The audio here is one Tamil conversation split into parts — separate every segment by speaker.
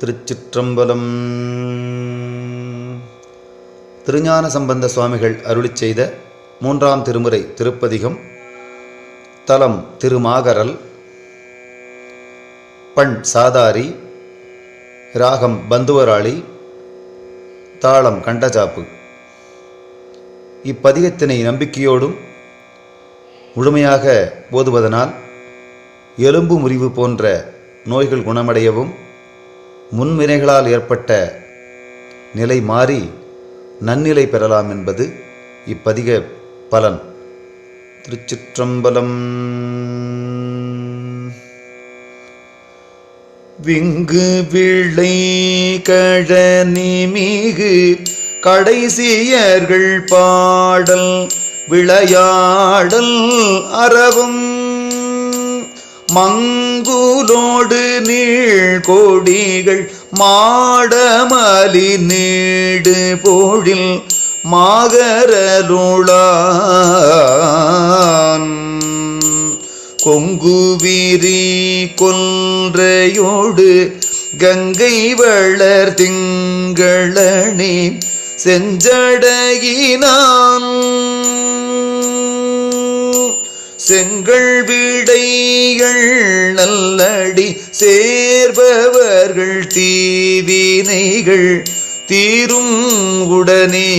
Speaker 1: திருச்சிற்றம்பலம். திருஞான சம்பந்த சுவாமிகள் அருளிச் செய்த மூன்றாம் திருமுறை திருப்பதிகம். தலம் திருமாகரல். பண் சாதாரி. ராகம் பந்துவராளி. தாளம் கண்டஜாப்பு. இப்பதிகத்தினை நம்பிக்கையோடும் முழுமையாக ஓதுவதனால் எலும்பு முறிவு போன்ற நோய்கள் குணமடையவும் முன்வினைகளால் ஏற்பட்ட நிலை மாறி நன்னிலை பெறலாம் என்பது இப்பதிக பலன். திருச்சிற்றம்பலம். விங்கு விளை கழனி மிகு கடைசியர்கள் பாடல் விளையாடல் அறவும் மங்குலோடு நீள் கொடிகள் மாடமலி நீடு போழில் மாகரருளான். கொங்குவிரி கொன்றையோடு கங்கை வளர் திங்களணி செஞ்சடையினான். செங்கள் விடைகள் நல்லடி சேர்பவர்கள் தீவினைகள் தீரும் உடனே.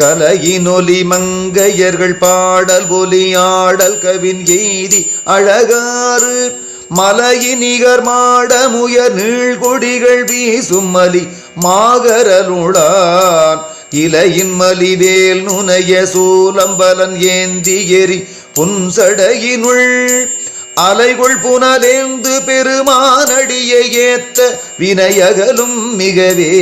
Speaker 1: கலையினொலி மங்கையர்கள் பாடல் ஒலியாடல் கவின் எய்தி அழகாறு மலையினிகர் மாடமுயர் நீழ்கொடிகள் வீசும் மலி மாகரலுடான். இலையின் மலிவேல் நுனைய சூலம்பலன் ஏந்தி எரி புன்சடையினுள். அலைகுள் புனலேந்து பெருமானடியை ஏத்த வினையகலும் மிகவே.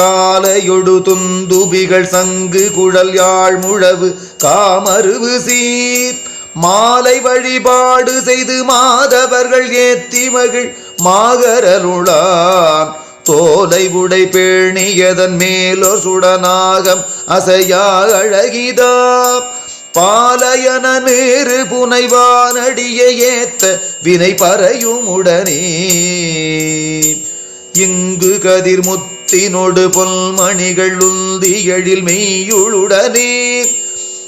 Speaker 1: காலையொடு துந்துபிகள் சங்கு குழல் யாழ் முழவு காமருவு சீர். மாலை வழிபாடு செய்து மாதவர்கள் ஏத்தி மகிழ் மாகரருளான் தோலை உடை பேணியதன் மேலோ சுடநாகம் அசையா அழகிதா. பாலயன நேரு புனைவானடியை ஏத்த வினை பறையும் உடனே. இங்கு கதிர்முத்தினொடு பொல்மணிகள் உந்தி எழில் மெய்யுளுடனே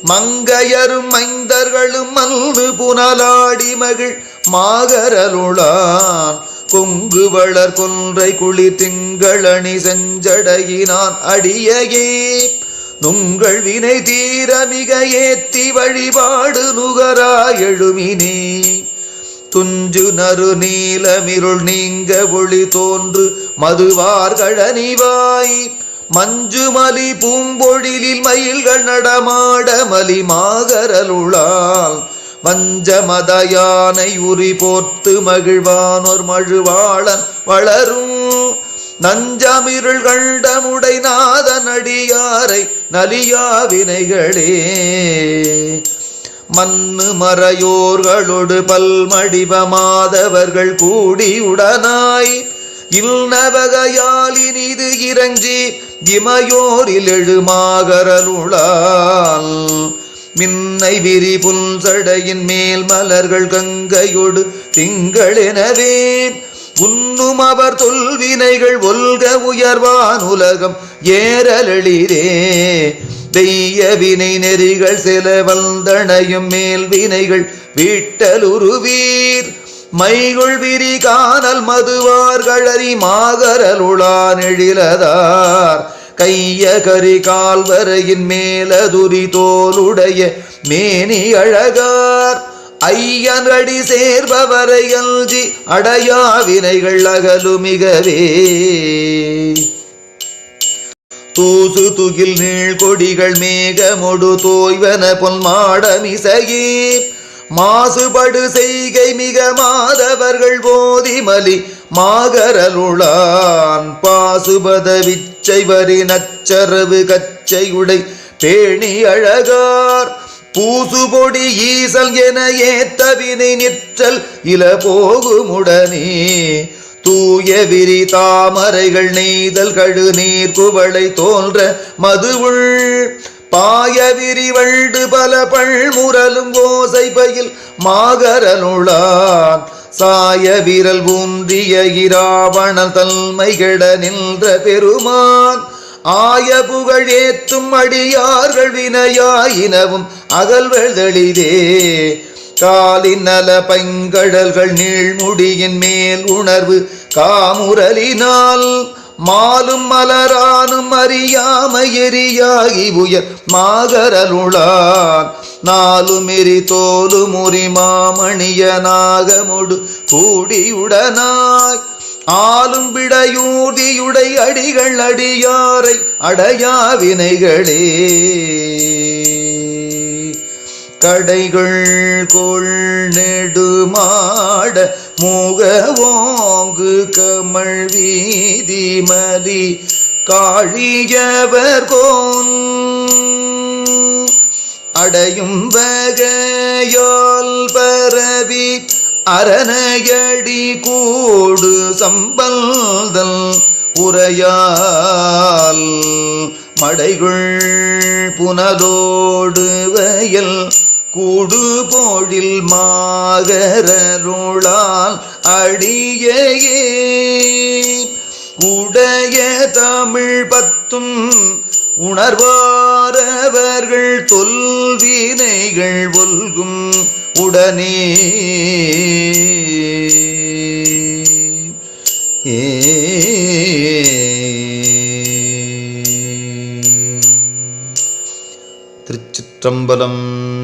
Speaker 1: மங்கையரும் மைந்தர்களும் மல்லு புனலாடி மகிழ் மாகரலுளான். கொங்கு வளர் கொன்றை குளிர் திங்களணி செஞ்சடையினான் அடியகே. நுங்கள் வினை தீர மிக ஏத்தி வழிபாடு நுகரா எழுமினே. துஞ்சு நறு நீலமிருள் நீங்க ஒளி தோன்று மதுவார்களணிவாய் மஞ்சுமலி பூம்பொழிலில் மயில்கள் நடமாட மலி மாகரலுளால் வஞ்ச மத யானை உரி போர்த்து மகிழ்வானோர் மழுவாளன் வளரும். நஞ்சமிருள் கண்டமுடை நாத நாதனடியாரை நலியா வினைகளே. மண்ணு மறையோர்களோடு பல்மடிவ மாதவர்கள் கூடியுடனாய் இல்நவகையால் இனிது இறஞ்சி இமையோரில் எழுமாகரலுளால் மின்னை விரி புல்சடையின் மேல் மலர்கள் கங்கையொடு திங்களெனவே. உண்ணும் அவர் தொல்வினைகள் ஒல்க உயர்வான் உலகம் ஏறலெளிரே தெய்ய வினை நெறிகள் சில வந்தனையும் மேல் வினைகள் வீட்டலுருவீர். மைகுள் விரி காணல் மதுவார்களறி மாகரலுளா நெழிலதார். கைய கரி கால்வரையின் மேலதுரி தோலுடைய மேனி அழகார். ஐயனடி சேர்பவரை அல்ஜி அடையா வினைகள் அகலுமிகவே தூசு துகில் நீள் கொடிகள் மேகமொடு தோய்வன பொன் மாடமிசையே மாசுபடு செய்கை மிக மாதவர்கள் போதிமலி மாகரலுளான் பாசுபத விச்சை வரி நச்சரவு கச்சையுடை பேணி அழகார். பூசுபொடி ஈசல் என ஏத்தவினை நிற்றல் இல போகுமுடனே. தூய விரி தாமரைகள் நெய்தல் கழு நீர் குவளை தோன்ற மதுவுள். பாய விரிவண்டு பல பள்முரலும் ஓசை பயில் மாகரனுளான். சாய விரல் ஊன்றிய இராவணன் தன்மை கெட நின்ற பெருமான். ஆய புகழேத்தும் அடியார்கள் வினையாயினவும் அகல்வெளிதே காலின் நல பைங்கடல்கள் நீழ்முடியின் மேல் உணர்வு காமுரலினால். மாலும் மலரானும் அறியாமை எரியாகி உயர் மாகரலுளான். நாலுமெரி தோலு முறி மாமணிய நாகமொடு கூடியுடனாய். ஆளும் விடையூதியுடை அடிகள் அடியாரை அடையா வினைகளே. கடைகள் கொள் நெடுமாட முகவோங்கு கமழ் வீதி மலி காழியவர் கோன். அடையும் வகையால் பரவி அரணயடி கூடு சம்பல்தல் உரையால் மடைகள் புனலோடு வயல் கூடு போழில் மாகரருளால் அடியையே உடைய தமிழ் பத்தும் உணர்வாரவர்கள் தொல்வினைகள் ஒல்கும் உடனே. ஏ. திருச்சிற்றம்பலம்